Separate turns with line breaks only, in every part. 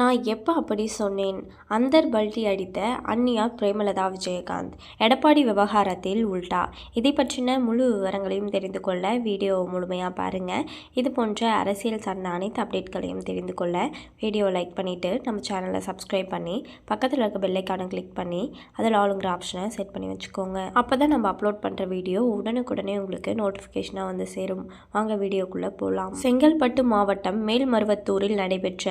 நான் எப்போ அப்படி சொன்னேன்? அந்தர் பல்டி அடித்த அந்நியா பிரேமலதா விஜயகாந்த். எடப்பாடி விவகாரத்தில் உல்டா இதை பற்றின முழு விவரங்களையும் தெரிந்து கொள்ள வீடியோ முழுமையாக பாருங்கள் இது போன்ற அரசியல் சார்ந்த அனைத்து அப்டேட்களையும் தெரிந்து கொள்ள வீடியோவை லைக் பண்ணிவிட்டு நம்ம சேனலை சப்ஸ்கிரைப் பண்ணி பக்கத்தில் இருக்க பெல்லைக்கான கிளிக் பண்ணி அதில் ஆளுங்கிற ஆப்ஷனை செட் பண்ணி வச்சுக்கோங்க. அப்போ தான் நம்ம அப்லோட் பண்ணுற வீடியோ உடனுக்குடனே உங்களுக்கு நோட்டிஃபிகேஷனாக வந்து சேரும். வாங்க வீடியோக்குள்ளே போகலாம் செங்கல்பட்டு மாவட்டம் மேல்மருவத்தூரில் நடைபெற்ற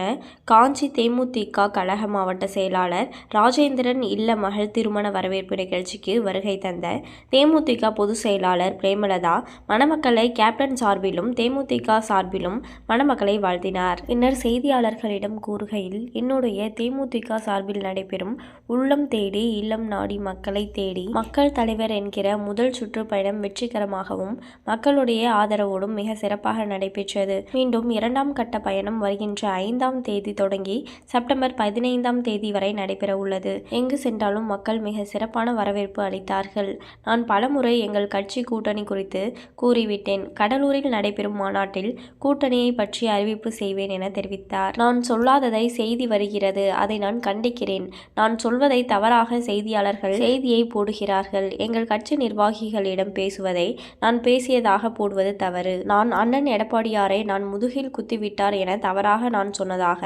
காஞ்சி தேமுதிக கழக மாவட்ட செயலாளர் ராஜேந்திரன் இல்ல மகள் திருமண வரவேற்பு நிகழ்ச்சிக்கு வருகை தந்த தேமுதிக பொதுச் செயலாளர் பிரேமலதா மணமக்களை கேப்டன் சார்பிலும் தேமுதிக சார்பிலும் மணமக்களை வாழ்த்தினார். பின்னர் செய்தியாளர்களிடம் கூறுகையில் என்னுடைய தேமுதிக சார்பில் நடைபெறும் உள்ளம் தேடி இல்லம் நாடி மக்களை தேடி மக்கள் தலைவர் என்கிற முதல் சுற்றுப்பயணம் வெற்றிகரமாகவும் மக்களுடைய ஆதரவோடும் மிக சிறப்பாக நடைபெற்றது. மீண்டும் இரண்டாம் கட்ட பயணம் வருகின்ற ஐந்தாம் தேதி தொடங்கி செப்டம்பர் பதினைந்தாம் தேதி வரை நடைபெற உள்ளது. எங்கு சென்றாலும் மக்கள் மிக சிறப்பான வரவேற்பு அளித்தார்கள். நான் பலமுறை எங்கள் கட்சி கூட்டணி குறித்து கூறிவிட்டேன். கடலூரில் நடைபெறும் மாநாட்டில் கூட்டணியை பற்றி அறிவிப்பு செய்வேன் என தெரிவித்தார். நான் சொல்லாததை செய்தி வருகிறது. அதை நான் கண்டிக்கிறேன். நான் சொல்வதை தவறாக செய்தியாளர்கள் செய்தியை போடுகிறார்கள். எங்கள் கட்சி நிர்வாகிகளிடம் பேசுவதை நான் பேசியதாக போடுவது தவறு. நான் அண்ணன் எடப்பாடியாரை நான் முதுகில் குத்திவிட்டார் என தவறாக நான் சொன்னதாக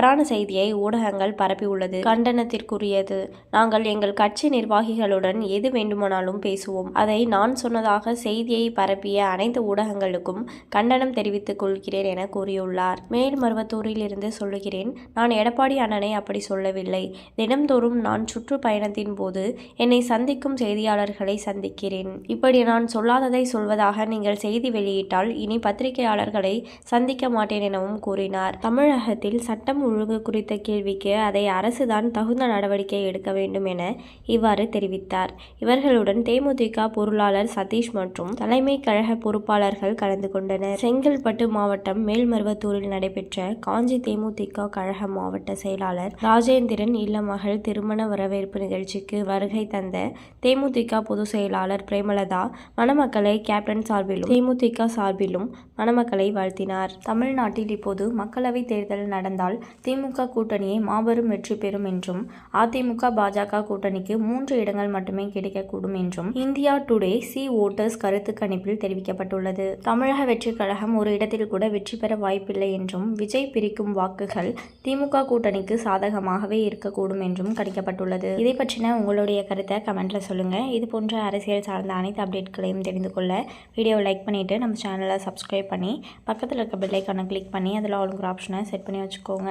தவறான செய்தியை ஊடகங்கள் பரப்பியுள்ளது கண்டனத்திற்குரியது. நாங்கள் எங்கள் கட்சி நிர்வாகிகளுடன் எது வேண்டுமானாலும் பேசுவோம். அதை நான் சொன்னதாக செய்தியை பரப்பிய அனைத்து ஊடகங்களுக்கும் கண்டனம் தெரிவித்துக் கொள்கிறேன் என கூறியுள்ளார். மேல்மருவத்தூரில் இருந்து சொல்லுகிறேன் நான் எடப்பாடி அண்ணனை அப்படி சொல்லவில்லை. தினம்தோறும் நான் சுற்றுப்பயணத்தின் போது என்னை சந்திக்கும் செய்தியாளர்களை சந்திக்கிறேன். இப்படி நான் சொல்லாததை சொல்வதாக நீங்கள் செய்தி வெளியிட்டால் இனி பத்திரிகையாளர்களை சந்திக்க மாட்டேன் எனவும் கூறினார். தமிழகத்தில் சட்டம் ஒழுங்கு குறித்த கேள்விக்கு அதை அரசுதான் தகுந்த நடவடிக்கை எடுக்க வேண்டும் என இவ்வாறு தெரிவித்தார். இவர்களுடன் தேமுதிக பொருளாளர் சதீஷ் மற்றும் தலைமை கழக பொறுப்பாளர்கள் கலந்து கொண்டனர். செங்கல்பட்டு மாவட்டம் மேல்மருவத்தூரில் நடைபெற்ற காஞ்சி தேமுதிக கழக மாவட்ட செயலாளர் ராஜேந்திரன் இல்லமகள் திருமண வரவேற்பு நிகழ்ச்சிக்கு வருகை தந்த தேமுதிக பொதுச் செயலாளர் பிரேமலதா மணமக்களை கேப்டன் சார்பிலும் தேமுதிக சார்பிலும் மணமக்களை வாழ்த்தினார். தமிழ்நாட்டில் இப்போது மக்களவை தேர்தல் நடந்தால் திமுக கூட்டணியை மாபெரும் வெற்றி பெறும் என்றும் அதிமுக பாஜக கூட்டணிக்கு மூன்று இடங்கள் மட்டுமே கிடைக்கக்கூடும் என்றும் இந்தியா டுடே சி ஓட்டர்ஸ் கருத்து கணிப்பில் தெரிவிக்கப்பட்டுள்ளது. தமிழக வெற்றி கழகம் ஒரு இடத்தில் கூட வெற்றி பெற வாய்ப்பில்லை என்றும் விஜய் பிரிக்கும் வாக்குகள் திமுக கூட்டணிக்கு சாதகமாகவே இருக்கக்கூடும் என்றும் கணிக்கப்பட்டுள்ளது. இதை பற்றின உங்களுடைய கருத்தை கமெண்ட்ல சொல்லுங்க. இது போன்ற அரசியல் சார்ந்த அனைத்து அப்டேட்களையும் தெரிந்து கொள்ள வீடியோவை லைக் பண்ணிட்டு நம்ம சேனலை சப்ஸ்கிரைப் பண்ணி பக்கத்தில் இருக்க பெல்லைக்கான கிளிக் பண்ணி அதில் ஆளுங்கிற ஆப்ஷனை செட் பண்ணி வச்சுக்கோங்க.